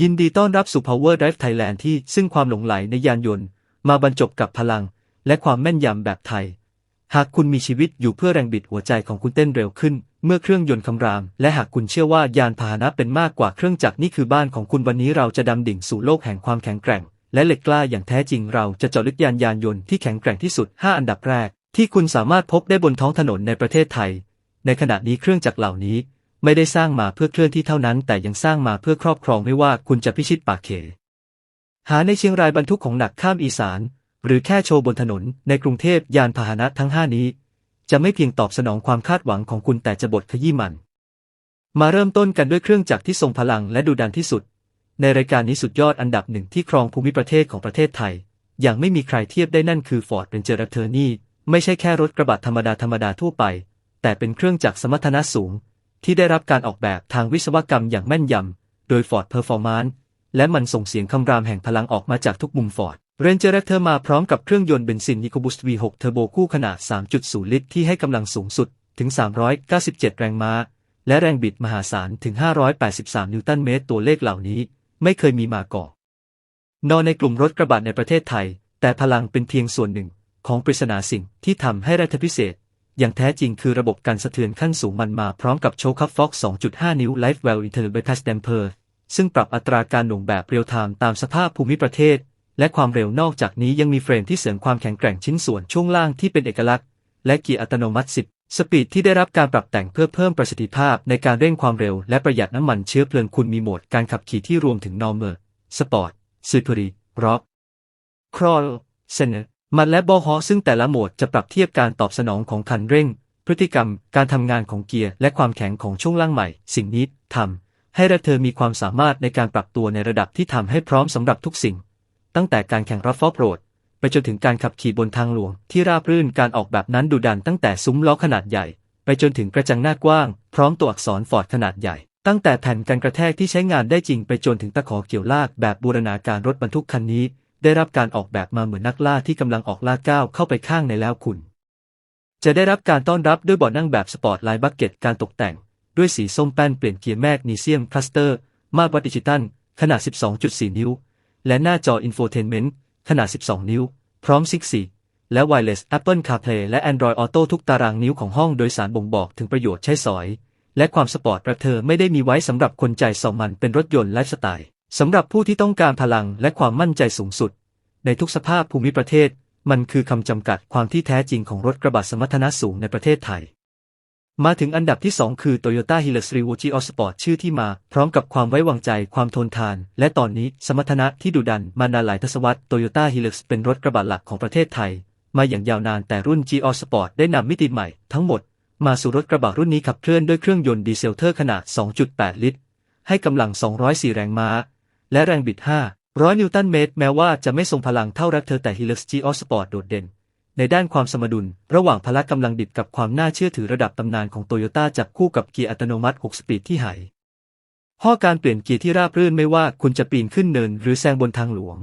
ยินดีต้อนรับสู่ Power Drive Thailand ที่ซึ่งความหลงไหลในยานยนต์ มาบรรจบกับพลัง และความแม่นยำแบบไทย หากคุณมีชีวิตอยู่เพื่อแรงบิดหัวใจของคุณเต้นเร็วขึ้น เมื่อเครื่องยนต์คำราม และหากคุณเชื่อว่ายานพาหนะเป็นมากกว่าเครื่องจักรนี่คือบ้านของคุณวันนี้เราจะดำดิ่งสู่โลกแห่งความแข็งแกร่ง และเหล็กกล้าอย่างแท้จริงเราจะเจาะลึกยานยานยนต์ที่แข็งแกร่งที่สุด 5 อันดับแรก ที่คุณสามารถพบได้บนท้องถนนในประเทศไทย ในขณะนี้เครื่องจักรเหล่านี้ ไม่ได้สร้างมาเพื่อเคลื่อนที่เท่านั้น แต่ยังสร้างมาเพื่อครอบครองไม่ว่าคุณจะพิชิตปากเข หาในเชียงรายบรรทุกของหนักข้ามอีสาน หรือแค่โชว์บนถนน ในกรุงเทพยานพาหนะทั้ง5นี้ จะไม่เพียงตอบสนองความคาดหวังของคุณแต่จะบดขยี้มัน มาเริ่มต้นกันด้วยเครื่องจักรที่ทรงพลังและดุดันที่สุด ในรายการนี้สุดยอดอันดับหนึ่งที่ครองภูมิประเทศของประเทศไทย อย่างไม่มีใครเทียบได้นั่นคือ Ford Ranger a t t o r n e y ไม่ใช่แค่รถกระบะธรรมดาธรรมดาทั่วไป แต่เป็นเครื่องจักรสมรรถนะสูง ที่ได้รับการออกแบบทางวิศวกรรมอย่างแม่นยำ โดย Ford Performance และมันส่งเสียงคำรามแห่งพลังออกมาจากทุกมุม Ford Ranger Raptor มาพร้อมกับเครื่องยนต์เบนซิน EcoBoost V6 Turbo คู่ขนาด 3.0 ลิตร ที่ให้กำลังสูงสุดถึง 397 แรงม้า และแรงบิดมหาศาลถึง 583 นิวตันเมตร ตัวเลขเหล่านี้ไม่เคยมีมาก่อน นอนในกลุ่มรถกระบะในประเทศไทย แต่พลังเป็นเพียงส่วนหนึ่งของปริศนาสิ่งที่ทำให้รัฐพิเศษ อย่างแท้จริงคือระบบการสะเทือนขั้นสูงมันมาพร้อมกับโชคคัพฟ็อก 2.5 นิ้ว Life Well i n t e r Bypass Damper ซึ่งปรับอัตราการหน่วงแบบเรียลไทม์ตามสภาพภูมิประเทศ และความเร็วนอกจากนี้ยังมีเฟรมที่เสริมความแข็งแกร่งชิ้นส่วนช่วงล่างที่เป็นเอกลักษณ์ และเกียร์อัตโนมัติ 10 สปีดที่ได้รับการปรับแต่งเพื่อเพิ่มประสิทธิภาพในการเร่งความเร็วและประหยัดน้ำมันเชื้อเพลิงคุณมีโหมดการขับขี่ที่รวมถึง Normal Sport Super Rock Crawl s e n e r มันและบอฮอซึ่งแต่ละโหมดจะปรับเทียบการตอบสนองของคันเร่ง พฤติกรรม การทำงานของเกียร์ และความแข็งของช่วงล่างใหม่ สิ่งนี้ทำให้ระเธอมีความสามารถในการปรับตัวในระดับที่ทำให้พร้อมสำหรับทุกสิ่ง ตั้งแต่การแข่งรับฟอร์โปรด ไปจนถึงการขับขี่บนทางหลวง ที่ราบรื่นการออกแบบนั้นดุดันตั้งแต่ซุ้มล้อขนาดใหญ่ ไปจนถึงกระจังหน้ากว้าง พร้อมตัวอักษรฟอร์ดขนาดใหญ่ตั้งแต่แผ่นกันกระแทกที่ใช้งานได้จริงไปจนถึงตะขอเกี่ยวลากแบบบูรณาการรถบรรทุกคันนี้ ได้รับการออกแบบมาเหมือนนักล่าที่กำลังออกล่าก้าวเข้าไปข้างในแล้วคุณ จะได้รับการต้อนรับด้วยเบาะนั่งแบบสปอร์ตไลน์บักเก็ตการตกแต่ง ด้วยสีส้มแป้นเปลี่ยนเกียร์แมกนีเซียมคลัสเตอร์ มาตรวัดดิจิตัล ขนาด 12.4 นิ้ว และหน้าจออินโฟเทนเมนต์ขนาด 12 นิ้ว พร้อมซิกซีและ Wireless Apple CarPlay และ Android Auto ทุกตารางนิ้วของห้องโดยสารบ่งบอกถึงประโยชน์ใช้สอย และความสปอร์ตประเธอไม่ได้มีไว้สำหรับคนใจสอมันเป็นรถยนต์ไลฟ์สไตล์ สำหรับผู้ที่ต้องการพลังและความมั่นใจสูงสุด ในทุกสภาพภูมิประเทศ มันคือคำจำกัดความที่แท้จริงของรถกระบะสมรรถนะสูงในประเทศไทย มาถึงอันดับที่ 2 คือ Toyota Hilux Revo GR Sport ชื่อที่มา พร้อมกับความไว้วางใจ ความทนทาน และตอนนี้สมรรถนะที่ดุดันมานานหลายทศวรรษ Toyota Hilux เป็นรถกระบะหลักของประเทศไทย มาอย่างยาวนานแต่รุ่น GR Sport ได้นำมิติใหม่ ทั้งหมด มาสู่รถกระบะรุ่นนี้ขับเคลื่อนด้วยเครื่องยนต์ดีเซลเทอร์ขนาด 2.8 ลิตร ให้กำลัง 204 แรงม้า และแรงบิด 500 นิวตันเมตร แม้ว่าจะไม่ทรงพลังเท่า Raptor แต่ Hilux GR Sport โดดเด่น ในด้านความสมดุล ระหว่างพละกำลังดิบกับความน่าเชื่อถือระดับตำนานของโตโยต้าจับคู่กับเกียร์อัตโนมัติ 6 สปีดที่ไหห้อการเปลี่ยนเกียร์ที่ราบรื่นไม่ว่าคุณจะปีนขึ้นเนินหรือแซงบนทางหลวง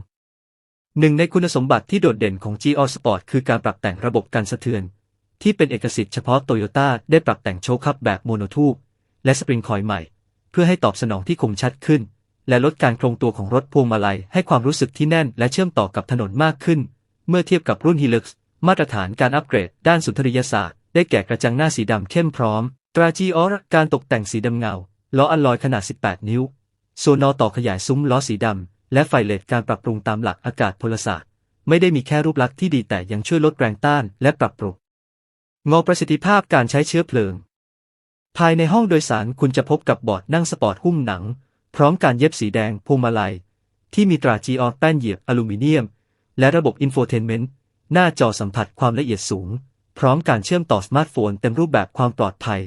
หนึ่งในคุณสมบัติที่โดดเด่นของ GR Sport คือการปรับแต่งระบบการสะเทือน ที่เป็นเอกสิทธิ์เฉพาะโตโยต้าได้ปรับแต่งโชคคัพแบบโมโนทูบและสปริงคอยล์ใหม่ เพื่อให้ตอบสนองที่คมชัดขึ้น และลดการโครงตัวของรถพวงมาลัยให้ความรู้สึกที่แน่นและเชื่อมต่อกับถนนมากขึ้น เมื่อเทียบกับรุ่น Hilux มาตรฐานการอัปเกรดด้านสุนทรียศาสตร์ ได้แก่กระจังหน้าสีดำเข้มพร้อม ตรา GR การตกแต่งสีดำเงา ล้ออัลลอยขนาด 18 นิ้ว โซนอต่อขยายซุ้มล้อสีดำ และไฟเลดการปรับปรุงตามหลักอากาศพลศาสตร์ ไม่ได้มีแค่รูปลักษณ์ที่ดีแต่ยังช่วยลดแรงต้านและปรับปรุงงอประสิทธิภาพการใช้เชื้อเพลิง ภายในห้องโดยสารคุณจะพบกับเบาะนั่งสปอร์ตหุ้มหนัง พร้อมการเย็บสีแดงพวงมาลัย ที่มีตรา GR แป้นเหยียบอลูมิเนียม และระบบอินโฟเทนเมนต์หน้าจอสัมผัสความละเอียดสูง พร้อมการเชื่อมต่อสมาร์ทโฟนเต็มรูปแบบความปลอดภัย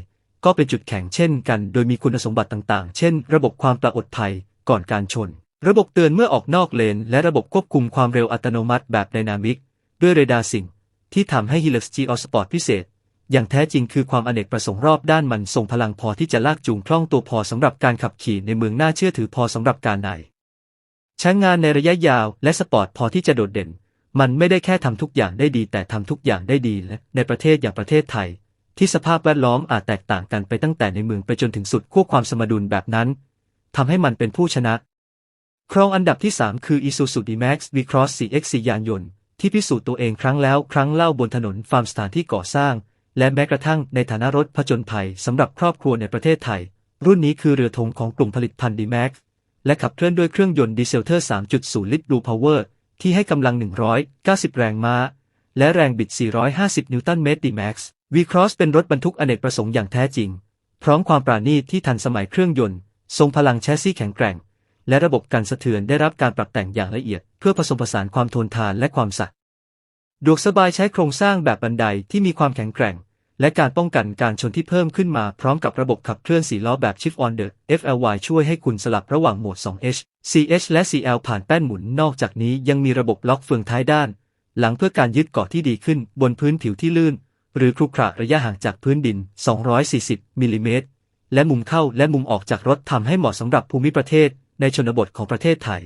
ก็เป็นจุดแข็งเช่นกัน โดยมีคุณสมบัติต่างๆ เช่น ระบบความปลอดภัยก่อนการชน ระบบเตือนเมื่อออกนอกเลน และระบบควบคุมความเร็วอัตโนมัติแบบไดนามิก ด้วยเรดาร์สิ่ง ที่ทำให้ Hilux GR Sport พิเศษ อย่างแท้จริงคือความอเนกประสงค์รอบด้านมันทรงพลังพอที่จะลากจูงคล่องตัวพอสำหรับการขับขี่ในเมืองน่าเชื่อถือพอสำหรับการไหนใช้งานในระยะยาวและสปอร์ตพอที่จะโดดเด่น มันไม่ได้แค่ทำทุกอย่างได้ดีแต่ทำทุกอย่างได้ดีและในประเทศอย่างประเทศไทย ที่สภาพแวดล้อมอาจแตกต่างกันไปตั้งแต่ในเมืองไปจนถึงสุดขั้วความสมดุลแบบนั้นทำให้มันเป็นผู้ชนะ ครองอันดับที่ 3 คือ Isuzu D-Max V-Cross 4X 4ยานยนต์ที่พิสูจน์ตัวเองครั้งแล้วครั้งเล่าบนถนนฟาร์มสถานที่ก่อสร้าง และแม้กระทั่งในฐานะรถผจญภัยสำหรับครอบครัวในประเทศไทย รุ่นนี้คือเรือธงของกลุ่มผลิตภัณฑ์ D-Max และขับเคลื่อนด้วยเครื่องยนต์ดีเซลเทอร์ 3.0 ลิตร Blue Power ที่ให้กำลัง 190 แรงม้า และแรงบิด 450 นิวตันเมตร D-Max V-Cross เป็นรถบรรทุกอเนกประสงค์อย่างแท้จริง พร้อมความปราณีตที่ทันสมัยเครื่องยนต์ ทรงพลังแชสซี่แข็งแกร่ง และระบบการสะเทือนได้รับการปรับแต่งอย่างละเอียด เพื่อผสมผสานความทนทานและความสัก ดวกสบายใช้โครงสร้างแบบบันไดที่มีความแข็งแกร่ง และการป้องกันการชนที่เพิ่มขึ้นมาพร้อมกับระบบขับเคลื่อนสีล้อแบบ Shift on the FLY ช่วยให้คุณสลับระหว่างโหมด 2H CH และ CL ผ่านแป้นหมุนนอกจากนี้ยังมีระบบล็อกเฟืองท้ายด้าน หลังเพื่อการยึดเกาะที่ดีขึ้นบนพื้นผิวที่ลื่น หรือครุขระระยะห่างจากพื้นดิน 240มิลลิเมตรและมุมเข้าและมุมออกจากรถทำให้เหมาะสำหรับภูมิประเทศในชนบทของประเทศไทย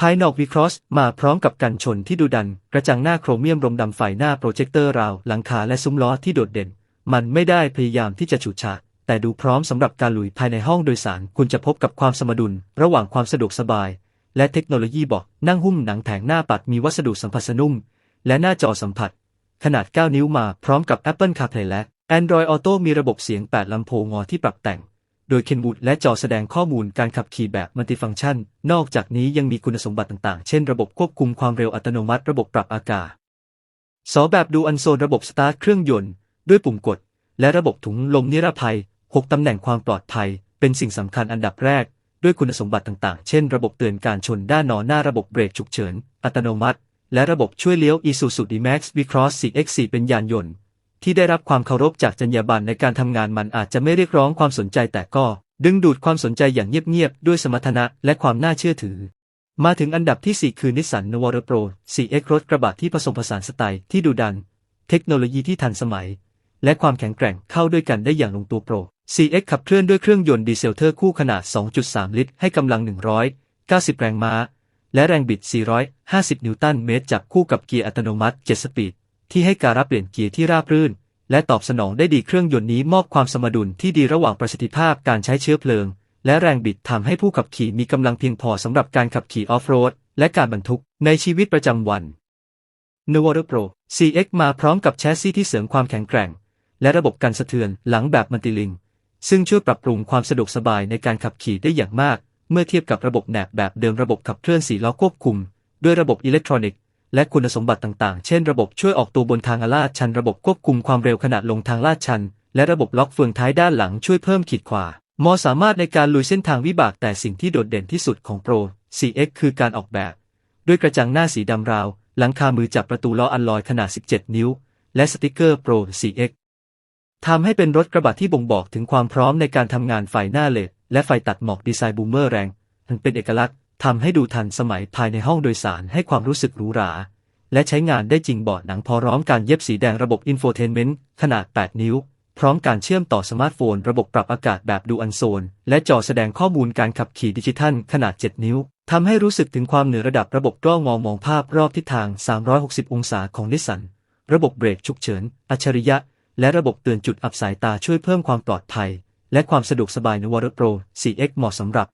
ภายนอกวีครอสมาพร้อมกับกันชนที่ดูดัน กระจังหน้าโครเมียมรมดำไฟหน้าโปรเจคเตอร์ราว หลังคาและซุ้มล้อที่โดดเด่น มันไม่ได้พยายามที่จะฉูดฉาดแต่ดูพร้อมสำหรับการลุยภายในห้องโดยสาร คุณจะพบกับความสมดุล ระหว่างความสะดวกสบาย และเทคโนโลยีบอกนั่งหุ้มหนังแผงหน้าปัดมีวัสดุสัมผัสนุ่ม และหน้าจอสัมผัส ขนาด 9 นิ้วมาพร้อมกับ Apple CarPlay และ Android Auto มีระบบเสียง 8ลำโพงงอที่ปรับแต่ง โดยเคนวูดและจอแสดงข้อมูลการขับขี่แบบมัลติฟังก์ชัน นอกจากนี้ยังมีคุณสมบัติต่างๆ เช่นระบบควบคุมความเร็วอัตโนมัติระบบปรับอากาศสอแบบดูอันโซนระบบสตาร์ทเครื่องยนต์ ด้วยปุ่มกด และระบบถุงลมนิรภัย 6 ตำแหน่งความปลอดภัย เป็นสิ่งสำคัญอันดับแรก ด้วยคุณสมบัติต่างๆ เช่น ระบบเตือนการชนด้านนอนหน้าระบบเบรกฉุกเฉิน อัตโนมัติ และระบบช่วยเลี้ยว Isuzu D-Max V-Cross 4X4 เป็นยานยนต์ ที่ได้รับความเคารพจากจรรยาบรรณในการทำงานมันอาจจะไม่เรียกร้องความสนใจแต่ก็ ดึงดูดความสนใจอย่างเงียบๆด้วยสมรรถนะและความน่าเชื่อถือ มาถึงอันดับที่ 4 คือนิสสันนว r โปร 4X รถกระบะที่ผสมผสานสไตล์ที่ดูดัน เทคโนโลยีที่ทันสมัย และความแข็งแกร่งเข้าด้วยกันได้อย่างลงตัวโปร 4X ขับเคลื่อนด้วยเครื่องยนต์ดีเซลเทอร์คู่ขนาด 2.3 ลิตร ให้กำลัง 190 แรงม้า และแรงบิด 450 นิวตันเมตรจับคู่กับเกียร์อัตโนมัติ 7 สปีด ที่ให้การรับเปลี่ยนเกียร์ที่ราบรื่น และตอบสนองได้ดีเครื่องยนต์นี้มอบความสมดุลที่ดีระหว่างประสิทธิภาพการใช้เชื้อเพลิง และแรงบิดทำให้ผู้ขับขี่มีกำลังเพียงพอสำหรับการขับขี่ออฟโรดและการบรรทุกในชีวิตประจำวัน n o v a r Pro CX มาพร้อมกับแชสซีที่เสริมความแข็งแกร่ง และระบบการสะเทือนหลังแบบมัลติลิง ซึ่งช่วยปรับปรุงความสะดวกสบายในการขับขี่ได้อย่างมาก เมื่อเทียบกับระบบแหนบแบบเดิมระบบขับเคลื่อนสี่ล้อควบคุม ด้วยระบบอิเล็กทรอนิกส์ และคุณสมบัติต่างๆ เช่นระบบช่วยออกตัวบนทางลาดชัน ระบบควบคุมความเร็วขณะลงทางลาดชัน และระบบล็อกเฟืองท้ายด้านหลังช่วยเพิ่มขีดขวามอสามารถในการลุยเส้นทางวิบากแต่สิ่งที่โดดเด่นที่สุดของ Pro CX คือการออกแบบ ด้วยกระจังหน้าสีดำราว หลังคามือจับประตูล้ออัลลอยขนาด 17 นิ้ว และสติกเกอร์ Pro CX ทำให้เป็นรถกระบะที่บ่งบอกถึงความพร้อมในการทำงานไฟหน้าเลดและไฟตัดหมอกดีไซน์บูมเมอร์แรงมันเป็นเอกลักษณ์ ทำให้ดูทันสมัยภายในห้องโดยสารให้ความรู้สึกหรูหรา และใช้งานได้จริงเบาะหนังพอร้อมการเย็บสีแดงระบบอินโฟเทนเมนต์ขนาด 8 นิ้ว พร้อมการเชื่อมต่อสมาร์ทโฟน ระบบปรับอากาศแบบดูอันโซน และจอแสดงข้อมูลการขับขี่ดิจิทัลขนาด 7 นิ้วทำให้รู้สึกถึงความเหนือระดับระบบกล้องมองมองภาพรอบทิศทาง 360 องศาของนิสสันระบบเบรกฉุกเฉิน อัจฉริยะ และระบบเตือนจุดอับสายตาช่วยเพิ่มความปลอดภัย และความสะดวกสบายในวอร์โปร 4X เหมาะสำหรับ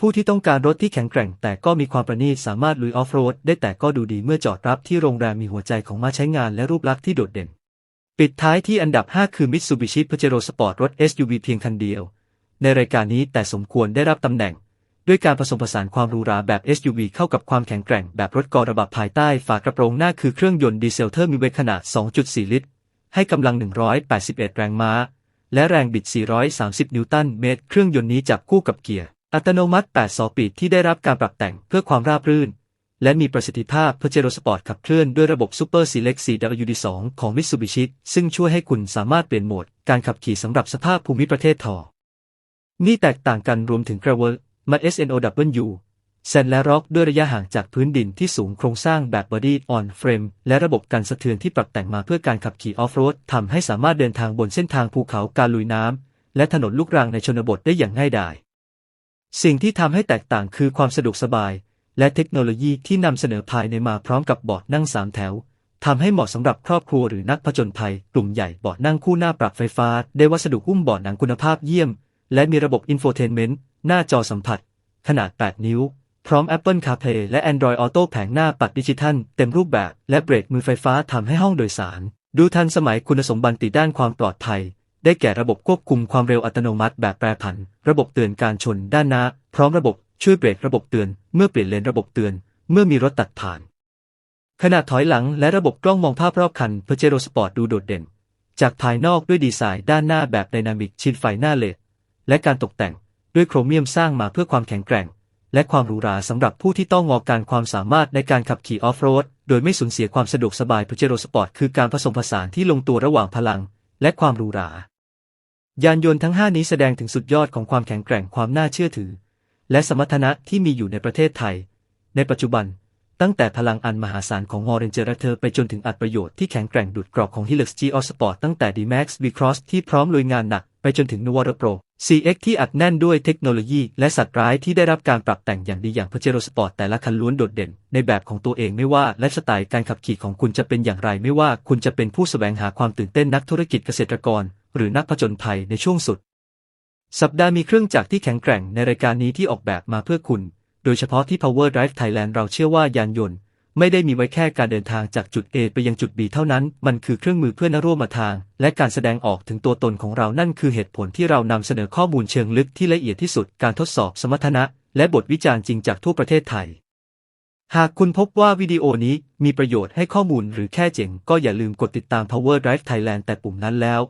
ผู้ที่ต้องการรถที่แข็งแกร่ง แต่ก็มีความประณีตสามารถลุยออฟโรดได้แต่ก็ดูดีเมื่อจอดรับที่โรงแรมมีหัวใจของมาใช้งานและรูปลักษณ์ที่โดดเด่น ปิดท้ายที่อันดับ 5 คือ Mitsubishi Pajero Sport รถ SUV เพียงคันเดียว ในรายการนี้แต่สมควรได้รับตำแหน่ง ด้วยการผสมผสานความหรูหราแบบ SUV เข้ากับความแข็งแกร่งแบบรถกระบะภายใต้ฝากระโปรงหน้าคือเครื่องยนต์ดีเซลเทอร์มีเวทขนาด 2.4 ลิตร ให้กำลัง 181 แรงม้า และแรงบิด 430 นิวตันเมตร เครื่องยนต์นี้จับคู่กับเกียร์ อัตโนมัติ8สปีดที่ได้รับการปรับแต่งเพื่อความราบรื่น และมีประสิทธิภาพเพอร์เจโรสปอร์ตขับเคลื่อนด้วยระบบ Super Select 4WD2 ของ Mitsubishi ซึ่งช่วยให้คุณสามารถเปลี่ยนโหมด การขับขี่สำหรับสภาพภูมิประเทศทอ นี่แตกต่างกันรวมถึง Gravel มา SNOW แซนและร็อกด้วยระยะห่างจากพื้นดินที่สูงโครงสร้างแบบ Body on Frame และระบบการสะเทือนที่ปรับแต่งมาเพื่อการขับขี่ออฟโรดทำให้สามารถเดินทางบนเส้นทางภูเขาการลุยน้ำและถนนลูกรังในชนบทได้อย่างง่ายดาย สิ่งที่ทำให้แตกต่างคือความสะดวกสบาย และเทคโนโลยีที่นำเสนอภายในมาพร้อมกับเบาะนั่งสามแถวทำให้เหมาะสำหรับครอบครัวหรือนักผจญภัย กลุ่มใหญ่เบาะนั่งคู่หน้าปรับไฟฟ้า ได้วัสดุหุ้มเบาะหนังคุณภาพเยี่ยม และมีระบบอินโฟเทนเมนต์หน้าจอสัมผัส ขนาด 8 นิ้ว พร้อม Apple CarPlay และ Android Auto แผงหน้าปัดดิจิทัล เต็มรูปแบบ และเบรกมือไฟฟ้าทำให้ห้องโดยสาร ดูทันสมัยคุณสมบัติด้านความปลอดภัย ได้แก่ระบบควบคุมความเร็วอัตโนมัติแบบแปรผัน ระบบเตือนการชนด้านหน้า พร้อมระบบช่วยเบรกระบบเตือน เมื่อเปลี่ยนเลนระบบเตือน เมื่อมีรถตัดผ่าน ขนาดถอยหลังและระบบกล้องมองภาพรอบคันเพเจโรสปอร์ตดูโดดเด่น จากภายนอกด้วยดีไซน์ด้านหน้าแบบไดนามิกชิดไฟหน้าเลดและการตกแต่งด้วยโครเมียมสร้างมาเพื่อความแข็งแกร่ง และความหรูหราสำหรับผู้ที่ต้องงอการความสามารถในการขับขี่ออฟโรดโดยไม่สูญเสียความสะดวกสบายเพเจโรสปอร์ตคือการผสมผสานที่ลงตัวระหว่างพลัง และความหรูหรา ยานยนต์ทั้ง 5 นี้แสดงถึงสุดยอดของความแข็งแกร่งความน่าเชื่อถือ และสมรรถนะที่มีอยู่ในประเทศไทย ในปัจจุบัน ตั้งแต่พลังอันมหาศาลของ h o r เ n นเจอร์เธอไปจนถึงอัตประโยชน์ที่แข็งแกร่งดุดกรอบของ Hilux G o Sport ตั้งแต่ D-Max V-Cross ที่พร้อมลุยงานหนัก ไปจนถึง Nova Pro CX ที่อัดแน่นด้วยเทคโนโลยี และสัตว์ร้ายที่ได้รับการปรับแต่งอย่างดีอย่าง Pajero Sport แต่ละคันล้วนโดดเด่น ในแบบของตัวเองไม่ว่าไลฟ์สไตล์การขับขี่ของคุณจะเป็นอย่างไรไม่ว่าคุณจะเป็นผู้แสวงหาความตื่นเต้นนักธุรกิจเกษตรกร หรือนักผจญภัยในช่วงสุด สัปดาห์มีเครื่องจักรที่แข็งแกร่งในรายการนี้ที่ออกแบบมาเพื่อคุณ โดยเฉพาะที่ Power Drive Thailand เราเชื่อว่ายานยนต์ ไม่ได้มีไว้แค่การเดินทางจากจุด A ไปยังจุด B เท่านั้น มันคือเครื่องมือเพื่อนร่วมทาง และการแสดงออกถึงตัวตนของเรานั่นคือเหตุผลที่เรานำเสนอข้อมูลเชิงลึกที่ละเอียดที่สุดการทดสอบสมรรถนะ และบทวิจารณ์จริงจากทั่วประเทศไทยหากคุณพบว่าวิดีโอนี้มีประโยชน์ให้ข้อมูลหรือแค่เจ๋ง ก็อย่าลืมกดติดตาม Power Drive Thailand แต่ปุ่มนั้นแล้ว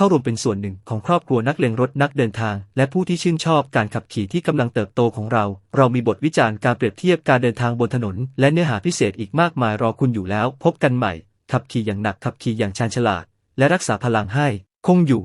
เข้ารวมเป็นส่วนหนึ่งของครอบครัวนักเลงรถนักเดินทาง และผู้ที่ชื่นชอบการขับขี่ที่กำลังเติบโตของเรา เรามีบทวิจารณ์การเปรียบเทียบการเดินทางบนถนน และเนื้อหาพิเศษอีกมากมายรอคุณอยู่แล้ว พบกันใหม่ ขับขี่อย่างหนักขับขี่อย่างชาญฉลาด และรักษาพลังให้ คงอยู่